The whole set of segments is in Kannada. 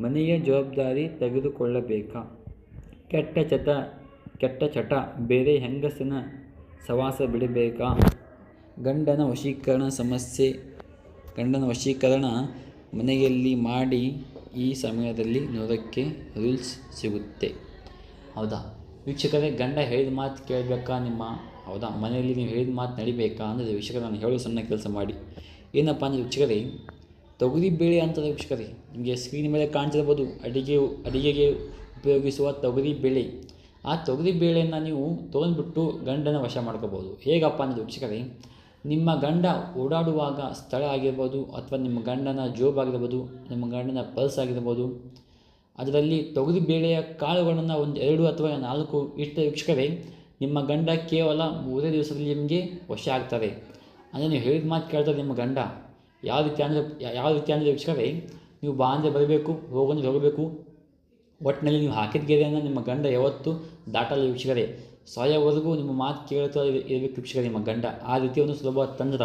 ಮನೆಯ ಜವಾಬ್ದಾರಿ ತೆಗೆದುಕೊಳ್ಳಬೇಕಾ? ಕೆಟ್ಟ ಚಟ ಕೆಟ್ಟ ಚಟ ಬೇರೆ ಹೆಂಗಸನ ಸವಾಸ ಬಿಡಬೇಕಾ? ಗಂಡನ ವಶೀಕರಣ ಸಮಸ್ಯೆ, ಗಂಡನ ವಶೀಕರಣ ಮನೆಯಲ್ಲಿ ಮಾಡಿ ಈ ಸಮಯದಲ್ಲಿ ನೂರಕ್ಕೆ ರೂಲ್ಸ್ ಸಿಗುತ್ತೆ. ಹೌದಾ? ವೀಕ್ಷಕರೇ, ಗಂಡ ಹೇಳಿದ ಮಾತು ಕೇಳಬೇಕಾ ನಿಮ್ಮ? ಹೌದಾ? ಮನೆಯಲ್ಲಿ ನೀವು ಹೇಳಿದ ಮಾತು ನಡಿಬೇಕಾ? ಅಂದರೆ ವೀಕ್ಷಕರ, ನಾನು ಹೇಳೋ ಸಣ್ಣ ಕೆಲಸ ಮಾಡಿ. ಏನಪ್ಪ ಅಂದರೆ ವೀಕ್ಷಕರೇ ತೊಗರಿ ಬೇಳೆ ಅಂತ ವೀಕ್ಷಕರೇ ನಿಮಗೆ ಸ್ಕ್ರೀನ್ ಮೇಲೆ ಕಾಣ್ತಿರ್ಬೋದು ಅಡಿಗೆ, ಅಡಿಗೆಗೆ ಉಪಯೋಗಿಸುವ ತೊಗರಿ ಬೇಳೆ. ಆ ತೊಗರಿ ಬೇಳೆಯನ್ನು ನೀವು ತೊಗೊಂಡ್ಬಿಟ್ಟು ಗಂಡನ ವಶ ಮಾಡ್ಕೋಬೋದು. ಹೇಗಪ್ಪ ಅಂದರೆ ವೀಕ್ಷಕರೇ, ನಿಮ್ಮ ಗಂಡ ಓಡಾಡುವಾಗ ಸ್ಥಳ ಆಗಿರ್ಬೋದು ಅಥವಾ ನಿಮ್ಮ ಗಂಡನ ಜೋಬ್ ಆಗಿರ್ಬೋದು, ನಿಮ್ಮ ಗಂಡನ ಪಲ್ಸ್ ಆಗಿರ್ಬೋದು, ಅದರಲ್ಲಿ ತೊಗರಿ ಬೇಳೆಯ ಕಾಳುಗಳನ್ನು ಒಂದು ಎರಡು ಅಥವಾ ನಾಲ್ಕು ಇಷ್ಟ ವೀಕ್ಷಕರೇ, ನಿಮ್ಮ ಗಂಡ ಕೇವಲ ಮೂರೇ ದಿವಸದಲ್ಲಿ ನಿಮಗೆ ವಶ ಆಗ್ತಾರೆ. ಅಂದರೆ ಹೇಳಿದ ಮಾತು ಕೇಳ್ತಾರೆ ನಿಮ್ಮ ಗಂಡ. ಯಾವ ರೀತಿ ಅಂದರೆ ಯಾವ ರೀತಿ ಅಂದರೆ ವೀಕ್ಷಕರೇ, ನೀವು ಬಾ ಅಂದರೆ ಬರಬೇಕು ಹೋಗಂದ್ರೆ ಹೋಗಬೇಕು. ಒಟ್ಟಿನಲ್ಲಿ ನೀವು ಹಾಕಿದ ಗೆರೆಯನ್ನು ನಿಮ್ಮ ಗಂಡ ಯಾವತ್ತು ದಾಟಲು ವೀಕ್ಷಕರೇ. ಸಾಯೋವರೆಗೂ ನಿಮ್ಮ ಮಾತು ಕೇಳುತ್ತಾ ಇರ- ಇರಬೇಕು ವೀಕ್ಷಕರೇ ನಿಮ್ಮ ಗಂಡ. ಆ ರೀತಿ ಒಂದು ಸುಲಭ ತಂತ್ರ.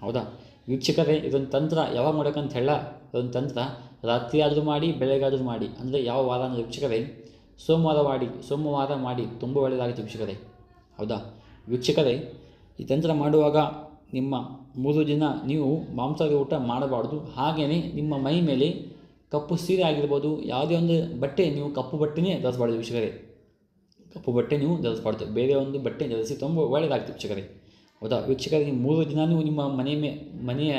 ಹೌದಾ? ವೀಕ್ಷಕರೇ, ಇದೊಂದು ತಂತ್ರ ಯಾವಾಗ ಮಾಡೋಕ್ಕಂತ ಹೇಳ. ಇದೊಂದು ತಂತ್ರ ರಾತ್ರಿ ಆದರೂ ಮಾಡಿ, ಬೆಳಗಾದರೂ ಮಾಡಿ. ಅಂದರೆ ಯಾವ ವಾರ ಅಂದರೆ ವೀಕ್ಷಕರೇ, ಸೋಮವಾರ ಮಾಡಿ ಸೋಮವಾರ ಮಾಡಿ. ತುಂಬ ಒಳ್ಳೆಯದಾಗುತ್ತೆ ವೀಕ್ಷಕರೇ. ಹೌದಾ? ವೀಕ್ಷಕರೇ, ಈ ತಂತ್ರ ಮಾಡುವಾಗ ನಿಮ್ಮ ಮೂರು ದಿನ ನೀವು ಮಾಂಸಾಹಾರಿ ಊಟ ಮಾಡಬಾರ್ದು. ಹಾಗೆಯೇ ನಿಮ್ಮ ಮೈ ಮೇಲೆ ಕಪ್ಪು ಸೀರೆ ಆಗಿರ್ಬೋದು, ಯಾವುದೇ ಒಂದು ಬಟ್ಟೆ ನೀವು ಕಪ್ಪು ಬಟ್ಟೆನೇ ಧರಿಸಬಾರ್ದು ವೀಕ್ಷಕರೇ. ಕಪ್ಪು ಬಟ್ಟೆ ನೀವು ಧರಿಸಬಾರ್ದು. ಬೇರೆ ಒಂದು ಬಟ್ಟೆ ಧರಿಸಿ ತುಂಬ ಒಳ್ಳೆಯದಾಗ್ತದೆ ವೀಕ್ಷಕರೇ. ಹೌದಾ? ವೀಕ್ಷಕರಿಗೆ ಮೂರು ನೀವು ನಿಮ್ಮ ಮನೆ ಮೇ, ಮನೆಯ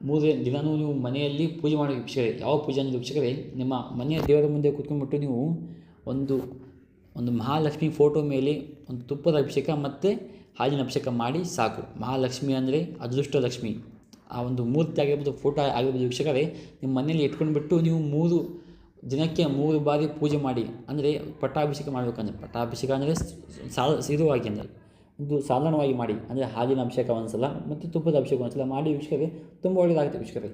ಮೂರು ದಿನವೂ ನೀವು ಮನೆಯಲ್ಲಿ ಪೂಜೆ ಮಾಡಿ ವೀಕ್ಷಕರೇ. ಯಾವ ಪೂಜೆ ಅನ್ನೋದು ವೀಕ್ಷಕರೇ, ನಿಮ್ಮ ಮನೆಯ ದೇವರ ಮುಂದೆ ಕೂತ್ಕೊಂಡ್ಬಿಟ್ಟು ನೀವು ಒಂದು ಒಂದು ಮಹಾಲಕ್ಷ್ಮಿ ಫೋಟೋ ಮೇಲೆ ಒಂದು ತುಪ್ಪದ ಅಭಿಷೇಕ ಮತ್ತು ಹಾಲಿನ ಅಭಿಷೇಕ ಮಾಡಿ ಸಾಕು. ಮಹಾಲಕ್ಷ್ಮಿ ಅಂದರೆ ಅದೃಷ್ಟ ಲಕ್ಷ್ಮಿ ಆ ಒಂದು ಮೂರ್ತಿ ಆಗಿರ್ಬೋದು, ಫೋಟೋ ಆಗಿರ್ಬೋದು ವೀಕ್ಷಕರೇ, ನಿಮ್ಮ ಮನೆಯಲ್ಲಿ ಇಟ್ಕೊಂಡ್ಬಿಟ್ಟು ನೀವು ಮೂರು ದಿನಕ್ಕೆ ಮೂರು ಬಾರಿ ಪೂಜೆ ಮಾಡಿ. ಅಂದರೆ ಪಟ್ಟಾಭಿಷೇಕ ಮಾಡಬೇಕಂದ್ರೆ, ಪಟ್ಟಾಭಿಷೇಕ ಅಂದರೆ ಸಾಲ ಸಿರುವಾಗಿ ಅಂದರೆ, ಒಂದು ಸಾಧಾರಣವಾಗಿ ಮಾಡಿ. ಅಂದರೆ ಹಾಲಿನ ಅಭಿಷೇಕ ಒಂದ್ಸಲ, ಮತ್ತು ತುಪ್ಪದ ಅಭಿಷೇಕ ಒಂದ್ಸಲ ಮಾಡಿ ವೀಕ್ಷಕರೇ, ತುಂಬ ಒಳ್ಳೆಯದಾಗುತ್ತೆ ವೀಕ್ಷಕರೇ.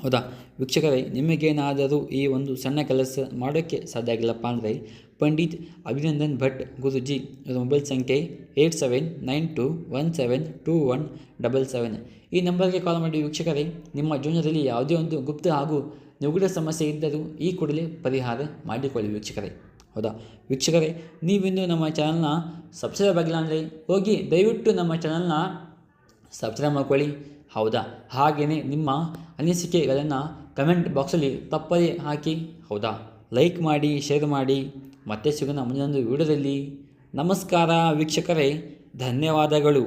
ಹೌದಾ? ವೀಕ್ಷಕರೇ, ನಿಮಗೇನಾದರೂ ಈ ಒಂದು ಸಣ್ಣ ಕೆಲಸ ಮಾಡೋಕ್ಕೆ ಸಾಧ್ಯ ಆಗಿಲ್ಲಪ್ಪ ಅಂದರೆ ಪಂಡಿತ್ ಅಭಿನಂದನ್ ಭಟ್ ಗುರುಜಿ ಇವರ ಮೊಬೈಲ್ ಸಂಖ್ಯೆ eight seven nine two one seven two one double seven. ಈ ನಂಬರ್ಗೆ ಕಾಲ್ ಮಾಡಿ ವೀಕ್ಷಕರೇ, ನಿಮ್ಮ ಜೀವನದಲ್ಲಿ ಯಾವುದೇ ಒಂದು ಗುಪ್ತ ಹಾಗೂ ನಿಗೂಢ ಸಮಸ್ಯೆ ಇದ್ದರೂ ಈ ಕೂಡಲೇ ಪರಿಹಾರ ಮಾಡಿಕೊಳ್ಳಿ ವೀಕ್ಷಕರೇ. ಹೌದಾ? ವೀಕ್ಷಕರೇ ನೀವಿಂದು ನಮ್ಮ ಚಾನಲ್ನ ಸಬ್ಸ್ಕ್ರೈಬ್ ಆಗಿಲ್ಲ ಅಂದರೆ ಹೋಗಿ ದಯವಿಟ್ಟು ನಮ್ಮ ಚಾನಲ್ನ ಸಬ್ಸ್ಕ್ರೈಬ್ ಮಾಡ್ಕೊಳ್ಳಿ. ಹೌದಾ? ಹಾಗೆಯೇ ನಿಮ್ಮ ಅನಿಸಿಕೆಗಳನ್ನು ಕಮೆಂಟ್ ಬಾಕ್ಸಲ್ಲಿ ತಪ್ಪದೇ ಹಾಕಿ, ಹೌದಾ? ಲೈಕ್ ಮಾಡಿ ಶೇರ್ ಮಾಡಿ. ಮತ್ತೆ ಸಿಗೋಣ ಮುಂದಿನೊಂದು ವಿಡಿಯೋದಲ್ಲಿ. ನಮಸ್ಕಾರ ವೀಕ್ಷಕರೇ, ಧನ್ಯವಾದಗಳು.